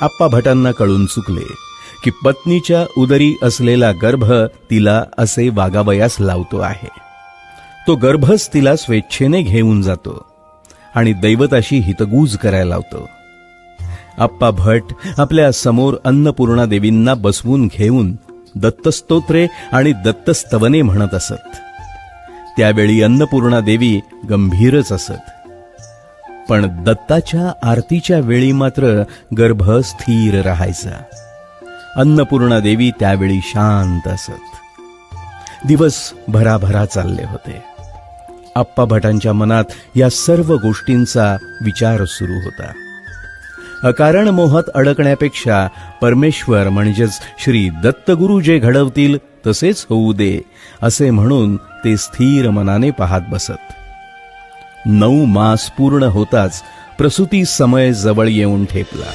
आप्पा भटांना कळून चुकले की पत्नीच्या उदरी असलेला गर्भ तिला असे वागावयास लावतो आहे. तो गर्भच तिला स्वेच्छेने घेऊन जातो आणि दैवताशी हितगूज करायला लावतो. आप्पा भट आपल्यासमोर अन्नपूर्णा देवींना बसवून घेऊन दत्तस्तोत्रे आणि दत्तस्तवने म्हणत असत. त्यावेळी अन्नपूर्णा देवी गंभीरच असत. पण दत्ताच्या आरतीच्या वेळी मात्र गर्भ स्थिर राहायचा. अन्नपूर्णा देवी त्यावेळी शांत असत. दिवस भराभरा चालले होते. आप्पा भटांच्या मनात या सर्व गोष्टींचा विचार सुरू होता. अकारण मोहात अडकण्यापेक्षा परमेश्वर म्हणजेच श्री दत्तगुरु जे घडवतील तसेच होऊ दे असे म्हणून ते स्थिर मनाने पाहत बसत. नऊ मास पूर्ण होताच प्रसूती समय जवळ येऊन ठेपला.